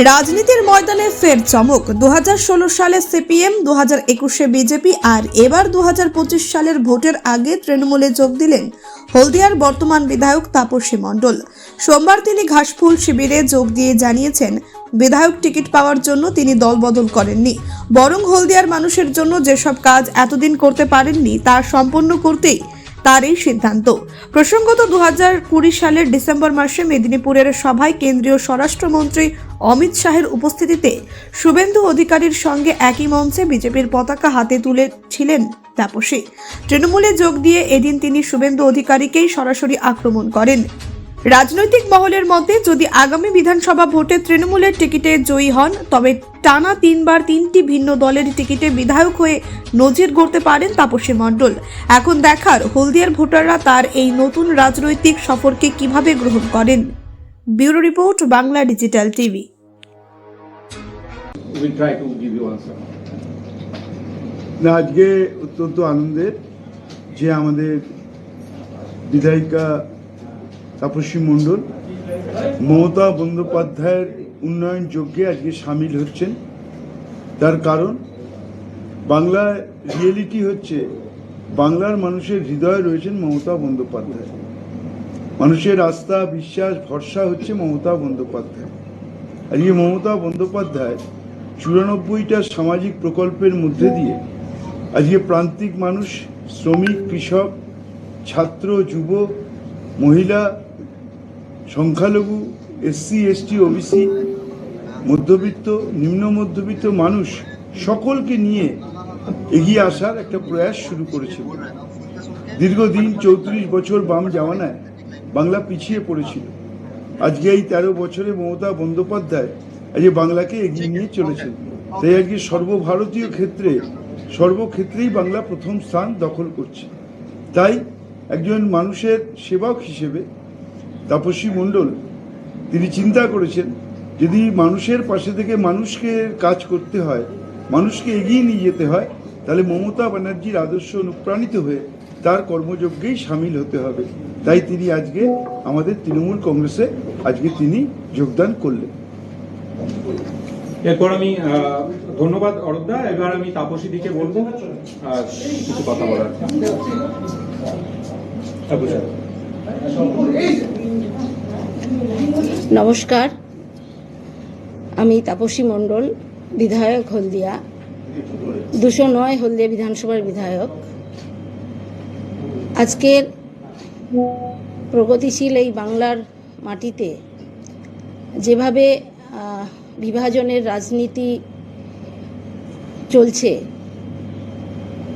রাজনীতির ময়দানে ফের চমক। দু হাজার ষোলো সালে সিপিএম দু হাজার একুশে বিজেপি আর এবার দু হাজার পঁচিশ সালের ভোটের আগে তৃণমূলে যোগ দিলেন হলদিয়ার বর্তমান বিধায়ক তাপসী মণ্ডল। সোমবার তিনি ঘাসফুল শিবিরে যোগ দিয়ে জানিয়েছেন, বিধায়ক টিকিট পাওয়ার জন্য তিনি দলবদল করেননি। বরং হলদিয়ার মানুষের জন্য যেসব কাজ এতদিন করতে পারেননি তা সম্পন্ন করতেই তার এই সিদ্ধান্ত। প্রসঙ্গত দু সালের ডিসেম্বর মাসে মেদিনীপুরের সভায় কেন্দ্রীয় স্বরাষ্ট্রমন্ত্রী অমিত শাহের উপস্থিতিতে শুভেন্দু অধিকারীর সঙ্গে একই মঞ্চে বিজেপির পতাকা হাতে তুলেছিলেন তাপসী। তৃণমূলে যোগ দিয়ে এদিন তিনি শুভেন্দু অধিকারীকেই সরাসরি আক্রমণ করেন। রাজনৈতিক মহলের মধ্যে যদি আগামী বিধানসভা ভোটে তৃণমূলের টিকিটে জয়ী হন, তবে টানা তিনবার তিনটি ভিন্ন দলের টিকিটে বিধায়ক হয়ে নজির গড়তে পারেন তাপসী মণ্ডল। এখন দেখার হলদিয়ার ভোটাররা তার এই নতুন রাজনৈতিক সফরকে কীভাবে গ্রহণ করেন? Bureau report, Bangla digital TV. We'll try to give you answer. না, আজকে অত্যন্ত আনন্দের যে আমাদের বিধায়িকা তাপসী মণ্ডল, মমতা বন্দ্যোপাধ্যায়ের উন্নয়ন যজ্ঞে আজকে সামিল হচ্ছেন। তার কারণ বাংলার রিয়েলিটি হচ্ছে, বাংলার মানুষের হৃদয়ে রয়েছেন মমতা বন্দ্যোপাধ্যায়। মানুষের আস্থা, বিশ্বাস, ভরসা হচ্ছে মমতা বন্দ্যোপাধ্যায়। আজকে মমতা বন্দ্যোপাধ্যায় চুরানব্বইটা সামাজিক প্রকল্পের মধ্যে দিয়ে আজকে প্রান্তিক মানুষ, শ্রমিক, কৃষক, ছাত্র, যুব, মহিলা, সংখ্যালঘু, এসসি, এসটি, ওবিসি, মধ্যবিত্ত, নিম্ন মধ্যবিত্ত মানুষ সকলকে নিয়ে এগিয়ে আসার একটা প্রয়াস শুরু করেছিল দীর্ঘদিন চৌত্রিশ বছর বাম জামানায় বাংলা পিছিয়ে পড়েছিল। আজকে এই তেরো বছরে মমতা বন্দ্যোপাধ্যায় আজকে বাংলাকে এগিয়ে নিয়ে চলেছেন তাই আজকে সর্বভারতীয় ক্ষেত্রে, সর্বক্ষেত্রেই বাংলা প্রথম স্থান দখল করছে। তাই একজন মানুষের সেবক হিসেবে তাপসী মণ্ডল, তিনি চিন্তা করেছেন, যদি মানুষের পাশে থেকে মানুষকে কাজ করতে হয়, মানুষকে এগিয়ে নিয়ে যেতে হয়, তাহলে মমতা ব্যানার্জির আদর্শ অনুপ্রাণিত হয়ে তার কর্মযজ্ঞেই সামিল হতে হবে। তাই তিনি আজকে আমাদের তৃণমূল কংগ্রেসে, আজকে তিনি যোগদান করলেন। এরপর আমি ধন্যবাদ অরূপদা এবার আমি তাপসী দিকে বলব। কিছু কথা বলার। নমস্কার। আমি তাপসী মণ্ডল, বিধায়ক হলদিয়া। দুশো নয় হলদিয়া বিধানসভার বিধায়ক। আজকের প্রগতিশীল এই বাংলার মাটিতে যেভাবে বিভাজনের রাজনীতি চলছে।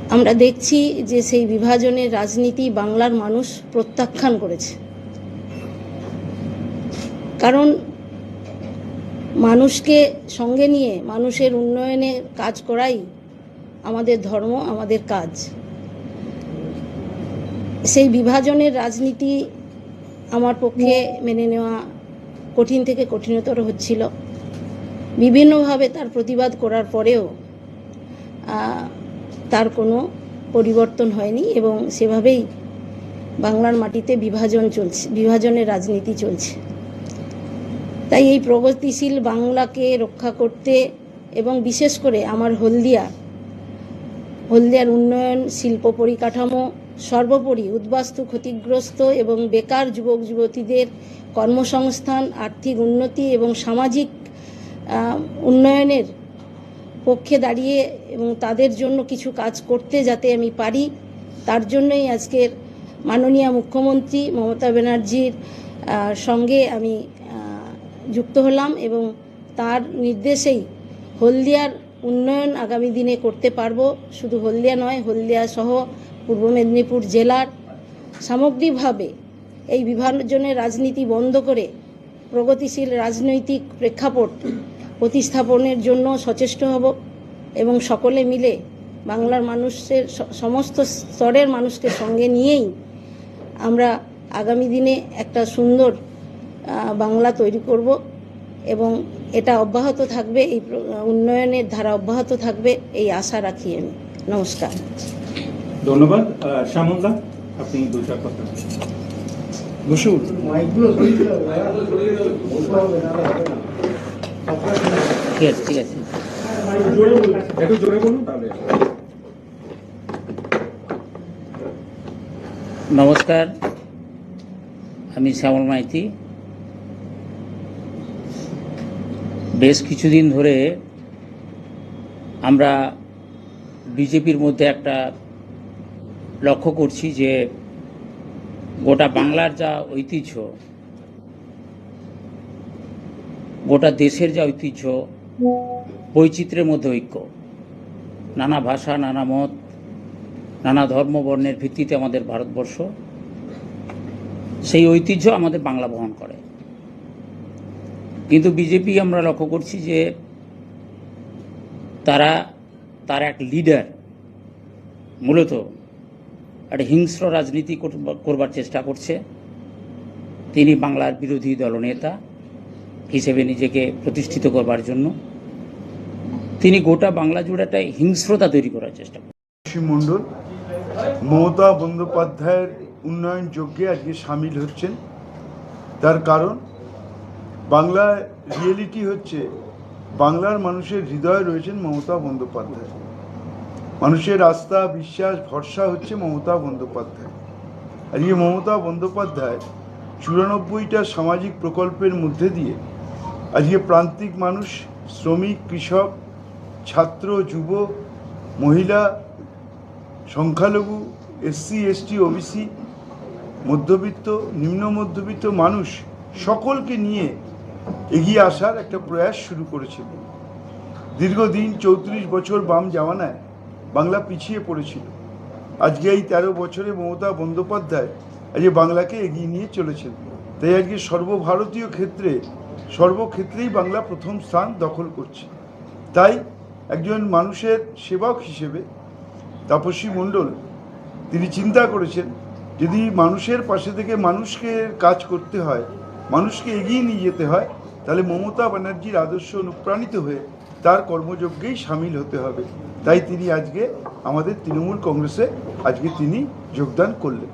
আমরা দেখছি যে সেই বিভাজনের রাজনীতি বাংলার মানুষ প্রত্যাখ্যান করেছে। কারণ মানুষকে সঙ্গে নিয়ে, মানুষের উন্নয়নে কাজ করাই আমাদের ধর্ম, আমাদের কাজ। সেই বিভাজনের রাজনীতি আমার পক্ষে মেনে নেওয়া কঠিন থেকে কঠিনতর হচ্ছিল। বিভিন্নভাবে তার প্রতিবাদ করার পরেও তার কোনো পরিবর্তন হয়নি এবং সেভাবেই বাংলার মাটিতে বিভাজন চলছে, বিভাজনের রাজনীতি চলছে। তাই এই প্রগতিশীল বাংলাকে রক্ষা করতে এবং বিশেষ করে আমার হলদিয়া, হলদিয়ার উন্নয়ন, শিল্প পরিকাঠামো সর্বোপরি উদ্বাস্তু ক্ষতিগ্রস্ত এবং বেকার যুবক যুবতীদের কর্মসংস্থান, আর্থিক উন্নতি এবং সামাজিক উন্নয়নের পক্ষে দাঁড়িয়ে এবং তাদের জন্য কিছু কাজ করতে যাতে আমি পারি, তার জন্যই আজকের মাননীয় মুখ্যমন্ত্রী মমতা ব্যানার্জির সঙ্গে আমি যুক্ত হলাম এবং তার নির্দেশেই হলদিয়ার উন্নয়ন আগামী দিনে করতে পারব। শুধু হলদিয়া নয়, হলদিয়া সহ পূর্ব মেদিনীপুর জেলার সামগ্রিকভাবে এই বিভাজনের রাজনীতি বন্ধ করে প্রগতিশীল রাজনৈতিক প্রেক্ষাপট প্রতিস্থাপনের জন্য সচেষ্ট হব এবং সকলে মিলে বাংলার মানুষের সমস্ত স্তরের মানুষকে সঙ্গে নিয়েই আমরা আগামী দিনে একটা সুন্দর বাংলা তৈরি করব এবং এটা অব্যাহত থাকবে, এই উন্নয়নের ধারা অব্যাহত থাকবে, এই আশা রাখি আমি। নমস্কার। ধন্যবাদ। শ্যামলদা আপনি দু চার কথা বসুন। ঠিক আছে ঠিক আছে। একটু জোরে বলুন তাহলে। নমস্কার আমি শ্যামল মাইতি। বেশ কিছুদিন ধরে আমরা বিজেপির মধ্যে একটা লক্ষ্য করছি যে গোটা বাংলার যা ঐতিহ্য, গোটা দেশের যা ঐতিহ্য, বৈচিত্র্যের মধ্যে ঐক্য। নানা ভাষা, নানা মত, নানা ধর্ম বর্ণের ভিত্তিতে আমাদের ভারতবর্ষ, সেই ঐতিহ্য আমাদের বাংলা বহন করে। কিন্তু বিজেপি আমরা লক্ষ্য করছি যে তারা, তার এক লিডার মূলত একটা হিংস্র রাজনীতি করবা- করবার চেষ্টা করছে। তিনি বাংলার বিরোধী দলনেতা হিসেবে নিজেকে প্রতিষ্ঠিত করবার জন্য। তিনি গোটা বাংলা জুড়ে একটা হিংস্রতা তৈরি করার চেষ্টা করছেন মণ্ডল, মমতা বন্দ্যোপাধ্যায়ের উন্নয়ন যজ্ঞে আজকে সামিল হচ্ছেন। তার কারণ, বাংলায় রিয়েলিটি হচ্ছে, বাংলার মানুষের হৃদয়ে রয়েছেন মমতা বন্দ্যোপাধ্যায়। মানুষের আস্থা, বিশ্বাস, ভরসা হচ্ছে মমতা বন্দ্যোপাধ্যায়। আজকে মমতা বন্দ্যোপাধ্যায় চুরানব্বইটা সামাজিক প্রকল্পের মধ্যে দিয়ে আজকে প্রান্তিক মানুষ, শ্রমিক, কৃষক, ছাত্র, যুব, মহিলা, সংখ্যালঘু, এসসি, এসটি, ওবিসি, মধ্যবিত্ত, নিম্ন মধ্যবিত্ত মানুষ সকলকে নিয়ে এগিয়ে আসার একটা প্রয়াস শুরু করেছিল। দীর্ঘদিন চৌত্রিশ বছর বাম জামানায় বাংলা পিছিয়ে পড়েছিল। আজকে এই তেরো বছরে মমতা বন্দ্যোপাধ্যায় আজকে বাংলাকে এগিয়ে নিয়ে চলেছেন, তাই আজকে সর্বভারতীয় ক্ষেত্রে, সর্বক্ষেত্রেই বাংলা প্রথম স্থান দখল করছে। তাই একজন মানুষের সেবক হিসেবে তাপসী মণ্ডল, তিনি চিন্তা করেছেন, যদি মানুষের পাশে থেকে মানুষকে কাজ করতে হয়, মানুষকে এগিয়ে নিয়ে যেতে হয়, তাহলে মমতা ব্যানার্জির আদর্শ অনুপ্রাণিত হয়ে তার কর্মযজ্ঞেই সামিল হতে হবে। তাই তিনি আজকে আমাদের তৃণমূল কংগ্রেসে আজকে তিনি যোগদান করলেন।